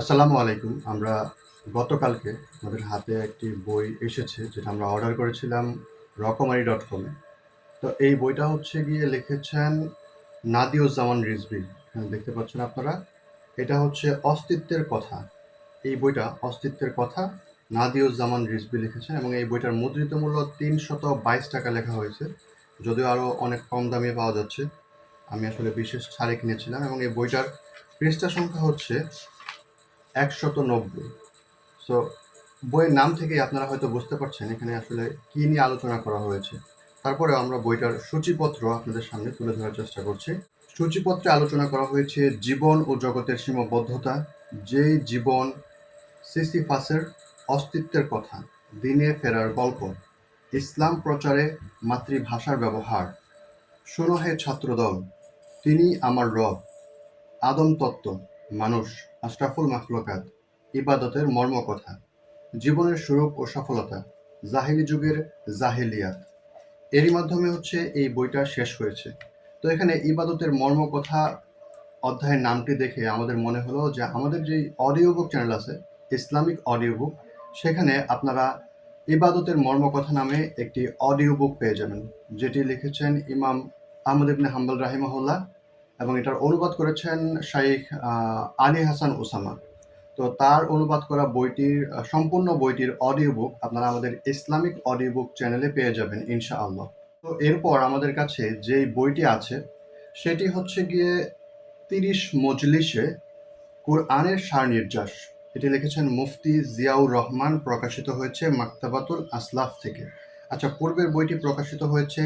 আসসালামু আলাইকুম। আমরা গতকালকে আমাদের হাতে একটি বই এসেছে যেটা আমরা অর্ডার করেছিলাম রকমারি ডট কমে তো এই বইটা হচ্ছে গিয়ে লিখেছেন নাদিউজ্জামান রিজবি দেখতে পাচ্ছেন আপনারা, এটা হচ্ছে অস্তিত্বের কথা। এই বইটা অস্তিত্বের কথা নাদিউজ্জামান রিজভি লিখেছেন এবং এই বইটার মুদ্রিত মূল্য তিনশত বাইশ টাকা লেখা হয়েছে। যদিও আরও অনেক কম দামে পাওয়া যাচ্ছে। আমি আসলে বিশেষ ছাড়ে কিনেছিলাম এবং এই বইটার পৃষ্ঠা সংখ্যা হচ্ছে একশত নব্বই। সো বইয়ের নাম থেকে আপনারা হয়তো বুঝতে পারছেন এখানে আসলে কী নিয়ে আলোচনা করা হয়েছে। তারপরে আমরা বইটার সূচিপত্র আপনাদের সামনে তুলে ধরার চেষ্টা করছি। সূচিপত্রে আলোচনা করা হয়েছে জীবন ও জগতের সীমাবদ্ধতা যে জীবন সিসিফাসের অস্তিত্বের কথা, দিনে ফেরার গল্প, ইসলাম প্রচারে মাতৃভাষার ব্যবহার, শোনো হে ছাত্রদল, তিনি আমার রব, আদম তত্ত্ব মানুষ, আশরাফুল মাখলুকাত, ইবাদতের মর্মকথা, জীবনের স্বরূপ ও সফলতা, জাহিলি যুগের জাহেলিয়াত। এরই মাধ্যমে হচ্ছে এই বইটা শেষ হয়েছে। তো এখানে ইবাদতের মর্মকথা অধ্যায়ের নামটি দেখে আমাদের মনে হলো যে আমাদের যে অডিও বুক চ্যানেল আছে, ইসলামিক অডিও বুক সেখানে আপনারা ইবাদতের মর্মকথা নামে একটি অডিও বুক পেয়ে যাবেন, যেটি লিখেছেন ইমাম আহমদ ইবনে হাম্বল রাহিমাহুল্লাহ। এবং এটার অনুবাদ করেছেন শাইখ আলী হাসান ওসামা তো তার অনুবাদ করা বইটির সম্পূর্ণ বইটির অডিও বুক আপনারা আমাদের ইসলামিক অডিও বুক চ্যানেলে পেয়ে যাবেন ইনশা আল্লাহ তো এরপর আমাদের কাছে যেই বইটি আছে, সেটি হচ্ছে গিয়ে তিরিশ মজলিসে কোরআনের সার নির্যাস এটি লিখেছেন মুফতি জিয়াউর রহমান, প্রকাশিত হয়েছে মাক্তাবাতুল আসলাফ থেকে। আচ্ছা পূর্বের বইটি প্রকাশিত হয়েছে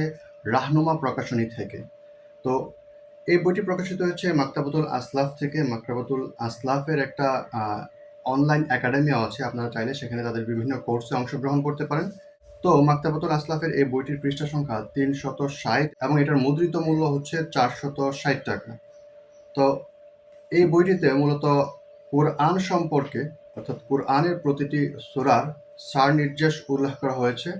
রাহনুমা প্রকাশনী থেকে। তো এই বইটি প্রকাশিত হয়েছে মাক্তাবাতুল আসলাফ থেকে। মাক্তাবাতুল আসলাফের একটা অনলাইন একাডেমিও আছে, আপনারা চাইলে সেখানে তাদের বিভিন্ন কোর্সে অংশগ্রহণ করতে পারেন। তো মাক্তাবাতুল আসলাফের এই বইটির পৃষ্ঠা সংখ্যা তিনশত ষাট এবং এটার মুদ্রিত মূল্য হচ্ছে চারশত ষাট টাকা। তো এই বইটিতে মূলত কোরআন সম্পর্কে, অর্থাৎ কোরআনের প্রতিটি সূরার সার নির্দেশ উল্লেখ করা হয়েছে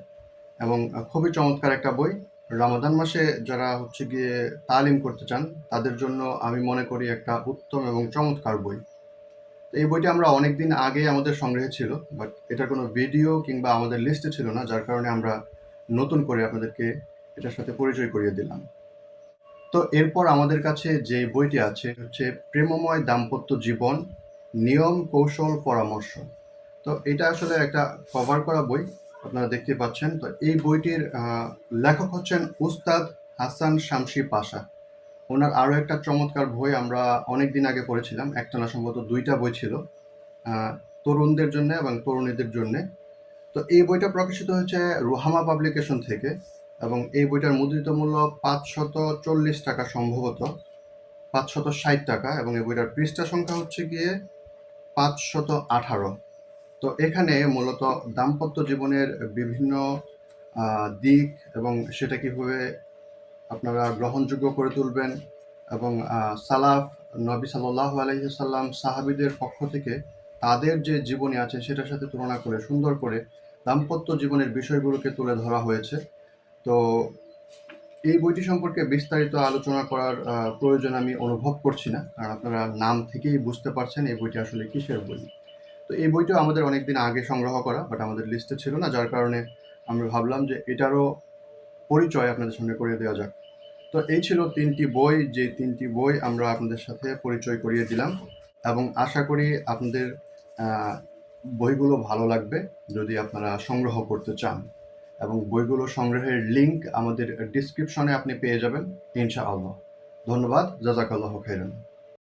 এবং খুবই চমৎকার একটা বই। রমাদান মাসে যারা হচ্ছে গিয়ে তালিম করতে চান, তাদের জন্য আমি মনে করি একটা উত্তম এবং চমৎকার বই। এই বইটি আমরা অনেক দিন আগে আমাদের সংগ্রহে ছিল বাট এটার কোনো ভিডিও কিংবা আমাদের লিস্টে ছিল না, যার কারণে আমরা নতুন করে আপনাদেরকে এটার সাথে পরিচয় করিয়ে দিলাম। তো এরপর আমাদের কাছে যে বইটি আছে হচ্ছে প্রেমময় দাম্পত্য জীবন, নিয়ম কৌশল পরামর্শ। তো এটা আসলে একটা কভার করা বই আপনারা দেখতে পাচ্ছেন। তো এই বইটির লেখক হচ্ছেন উস্তাদ হাসান শামসি পাশা। ওনার আরও একটা চমৎকার বই আমরা অনেক দিন আগে পড়েছিলাম। একটা না সম্ভবত দুইটা বই ছিল তরুণদের জন্য এবং তরুণীদের জন্য। তো এই বইটা প্রকাশিত হয়েছে রুহামা পাবলিকেশন থেকে এবং এই বইটার মুদ্রিত মূল্য পাঁচশত চল্লিশ টাকা সম্ভবত, পাঁচশত ষাট টাকা এবং এই বইটার পৃষ্ঠা সংখ্যা হচ্ছে গিয়ে পাঁচশত আঠারো। তো এখানে মূলত দাম্পত্য জীবনের বিভিন্ন দিক এবং সেটা কীভাবে আপনারা গ্রহণযোগ্য করে তুলবেন এবং সালাফ নবী সাল্লাহ আলহিসাল্লাম সাহাবিদের পক্ষ থেকে তাদের যে জীবনী আছে সেটার সাথে তুলনা করে সুন্দর করে দাম্পত্য জীবনের বিষয়গুলোকে তুলে ধরা হয়েছে। তো এই বইটি সম্পর্কে বিস্তারিত আলোচনা করার প্রয়োজন আমি অনুভব করছি না, কারণ আপনারা নাম থেকেই বুঝতে পারছেন এই বইটি আসলে কিসের বই। তো এই বইটা আমাদের অনেকদিন আগে সংগ্রহ করা বাট আমাদের লিস্টে ছিল না, যার কারণে আমরা ভাবলাম যে এটারও পরিচয় আপনাদের সঙ্গে করিয়ে দেওয়া যাক। তো এই ছিল তিনটি বই যে তিনটি বই আমরা আপনাদের সাথে পরিচয় করিয়ে দিলাম এবং আশা করি আপনাদের বইগুলো ভালো লাগবে যদি আপনারা সংগ্রহ করতে চান। এবং বইগুলো সংগ্রহের লিংক আমাদের ডিসক্রিপশনে আপনি পেয়ে যাবেন, ইনশাআল্লাহ। ধন্যবাদ, জাজাকাল্লাহ খাইরান।